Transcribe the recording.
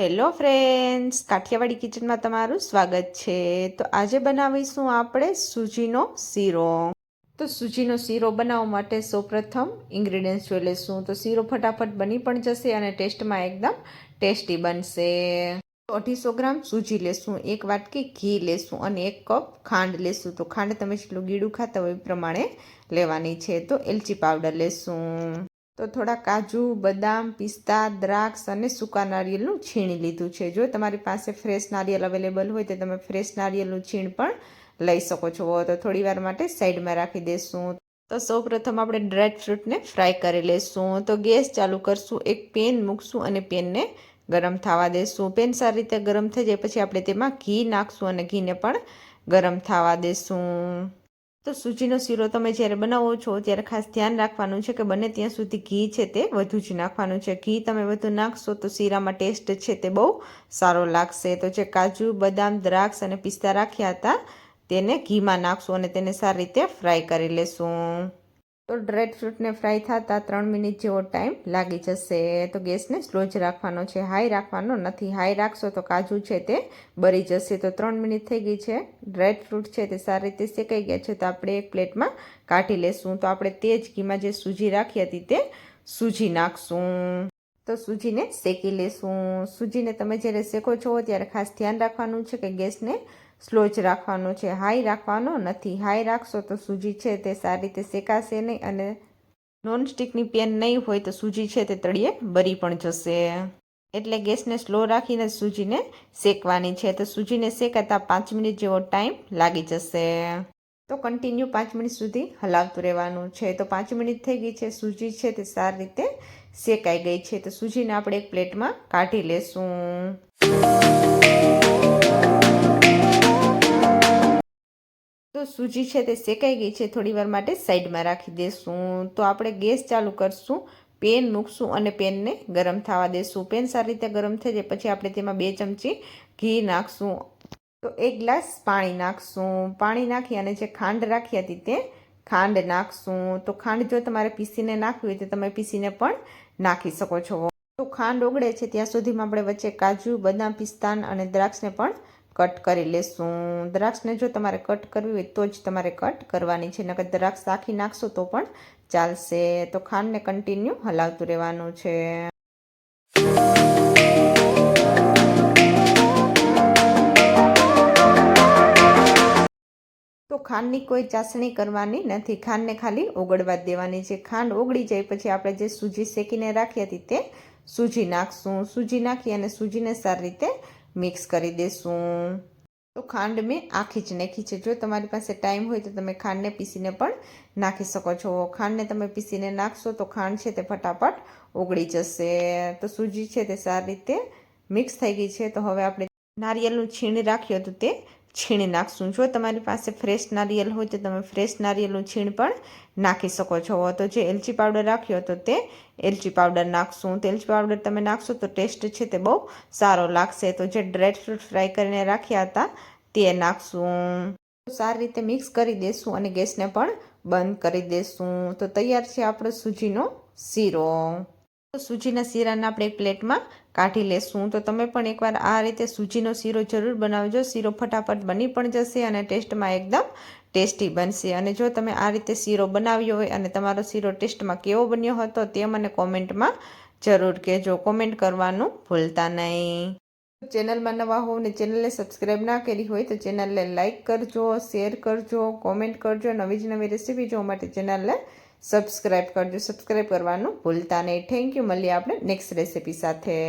Hello friends Kathiawadi કિચનમાં તમારું સ્વાગત છે. તો આજે બનાવીશું આપણે સૂજીનો શીરો. તો સૂજીનો શીરો બનાવવા માટે સૌપ્રથમ ઇન્ગ્રીડિયન્ટ્સ જોઈ લઈશું. તો શીરો ફટાફટ બની પણ જશે અને ટેસ્ટમાં એકદમ ટેસ્ટી બનશે. અઢીસો ગ્રામ સૂજી લેશું. એક વાટકી ઘી લેશું અને એક કપ ખાંડ લેશું. તો ખાંડ તમે જેટલું ગીડું ખાતા હોય એ પ્રમાણે લેવાની છે. તો એલચી પાવડર લેશું. તો થોડા કાજુ, બદામ, પિસ્તા, દ્રાક્ષ અને સૂકા નારિયેળનું છીણ લીધું છે. જો તમારી પાસે ફ્રેશ નારિયેળ અવેલેબલ હોય તો તમે ફ્રેશ નારિયેળનું છીણ પણ લઈ શકો છો. તો થોડી વાર માટે સાઈડમાં રાખી દેશું. તો સૌપ્રથમ આપણે ડ્રાય ફ્રૂટને ફ્રાય કરી લેશું. તો ગેસ ચાલુ કરશું, એક પેન મૂકશું અને પેનને ગરમ થવા દેશું. પેન સારી રીતે ગરમ થઈ જાય પછી આપણે તેમાં ઘી નાખશું અને ઘીને પણ ગરમ થવા દેશું. તો સૂજીનો શીરો તમે જ્યારે બનાવો છો, ત્યારે ખાસ ધ્યાન રાખવાનું છે કે બને ત્યાં સુધી ઘી છે તે વધુ જ નાખવાનું છે. ઘી તમે વધુ નાખશો તો શીરામાં ટેસ્ટ છે તે બહુ સારો લાગશે. તો જે કાજુ, બદામ, દ્રાક્ષ અને પિસ્તા રાખ્યા હતા, તેને ઘીમાં નાખશું અને તેને સારી રીતે ફ્રાય કરી લેશું. તો ડ્રેડ ફ્રૂટને ફ્રાય થતાં ત્રણ મિનિટ જેવો ટાઈમ લાગી જશે. તો ગેસને સ્લો જ રાખવાનો છે. હાઈ રાખવાનો નથી. હાઈ રાખશો તો કાજુ છે તે બળી જશે. તો ત્રણ મિનિટ થઈ ગઈ છે. ડ્રેડ ફ્રૂટ છે તે સારી રીતે શેકાઈ ગયા છે. તો આપણે એક પ્લેટમાં કાઢી લેશું. તો આપણે તે જ ઘીમાં જે સૂજી રાખી હતી તે સૂજી નાખશું. તો સૂજીને શેકી લેશું. સૂજીને તમે જ્યારે શેકો છો ત્યારે ખાસ ધ્યાન રાખવાનું છે કે ગેસને સ્લો જ રાખવાનો છે. હાઈ રાખવાનો નથી. હાઈ રાખશો તો સૂજી છે તે સારી રીતે શેકાશે નહીં અને નોનસ્ટિકની પેન નહીં હોય તો સૂજી છે તે તળિયે બરી પણ જશે. એટલે ગેસને સ્લો રાખીને સૂજીને શેકવાની છે. તો સૂજીને શેકાતા પાંચ મિનિટ જેવો ટાઈમ લાગી જશે. તો કન્ટિન્યુ પાંચ મિનિટ સુધી હલાવતું રહેવાનું છે. તો પાંચ મિનિટ થઈ ગઈ છે. સૂજી છે તે સારી રીતે શેકાઈ ગઈ છે. તો સૂજીને આપણે એક પ્લેટમાં કાઢી લેશું. તો સૂજી છે તે શેકાઈ ગઈ છે થોડી વાર માટે સાઈડમાં રાખી દેશું. તો આપણે ગેસ ચાલુ કરશું, પેન મૂકશું અને પેનને ગરમ થવા દેશું. પેન સારી રીતે ગરમ થઈ જાય પછી આપણે તેમાં બે ચમચી ઘી નાખશું. તો એક ગ્લાસ પાણી નાખશું. પાણી નાખી અને જે ખાંડ રાખી હતી તે ખાંડ નાખશું. તો ખાંડ જો તમારે પીસીને નાખવી હોય તો તમે પીસીને પણ નાખી શકો છો. તો ખાંડ ઓગળે છે ત્યાં સુધીમાં આપણે વચ્ચે કાજુ, બદામ, પિસ્તાન અને દ્રાક્ષને પણ કટ કરી લેશું. દ્રાક્ષને જો તમારે કટ કરવી હોય તો જ તમારે કટ કરવાની છે. નકર દ્રાક્ષ આખી નાખશો તો પણ ચાલશે. તો ખાંડને કન્ટિન્યુ હલાવતું રહેવાનું છે. તો ખાંડની કોઈ ચાસણી કરવાની નથી. ખાંડને ખાલી ઓગળવા દેવાની છે. ખાંડ ઓગળી જાય પછી આપણે જે સૂજી શેકીને રાખી હતી તે સૂજી નાખશું. સૂજી નાખી અને સૂજીને સારી રીતે મિક્સ કરી દેશું. તો ખાંડ મેં આખી જ નાખી છે. જો તમારી પાસે ટાઈમ હોય તો તમે ખાંડને પીસીને પણ નાખી શકો છો. ખાંડને તમે પીસીને નાખશો તો ખાંડ છે તે ફટાફટ ઓગળી જશે. તો સૂજી છે તે સારી રીતે મિક્સ થઈ ગઈ છે. તો હવે આપણે નારિયેળનું છીણ રાખ્યું હતું તે છીણ નાખશું. જો તમારી પાસે ફ્રેશ નારિયેલ હોય તો તમે ફ્રેશ નારિયેલનું છીણ પણ નાખી શકો છો. તો જે એલચી પાવડર રાખ્યો હતો તે એલચી પાવડર નાખશું. તો એલચી પાવડર તમે નાખશો તો ટેસ્ટ છે તે બહુ સારો લાગશે. તો જે ડ્રેડ ફ્રૂટ ફ્રાય કરીને રાખ્યા હતા તે નાખશું. સારી રીતે મિક્સ કરી દેશું અને ગેસને પણ બંધ કરી દેશું. તો તૈયાર છે આપણો સૂજીનો શીરો. સૂજીના શીરાને આપણે એક પ્લેટમાં કાઢી લેશું. તો તમે પણ એકવાર આ રીતે સૂજીનો શીરો જરૂર બનાવજો. શીરો ફટાફટ બની પણ જશે અને ટેસ્ટમાં એકદમ ટેસ્ટી બનશે. અને જો તમે આ રીતે શીરો બનાવ્યો હોય અને તમારો શીરો ટેસ્ટમાં કેવો બન્યો હતો તે મને કોમેન્ટમાં જરૂર કહેજો. કોમેન્ટ કરવાનું ભૂલતા નહીં. ચેનલમાં નવા હોવ ને ચેનલને સબસ્ક્રાઈબ ના કરી હોય તો ચેનલને લાઇક કરજો, શેર કરજો, કોમેન્ટ કરજો. નવી જ નવી રેસીપી જોવા માટે ચેનલને સબસ્ક્રાઈબ કરજો. સબસ્ક્રાઈબ કરવાનું ભૂલતા નહીં. થેન્ક યુ મળીએ આપણે નેક્સ્ટ રેસીપી સાથે.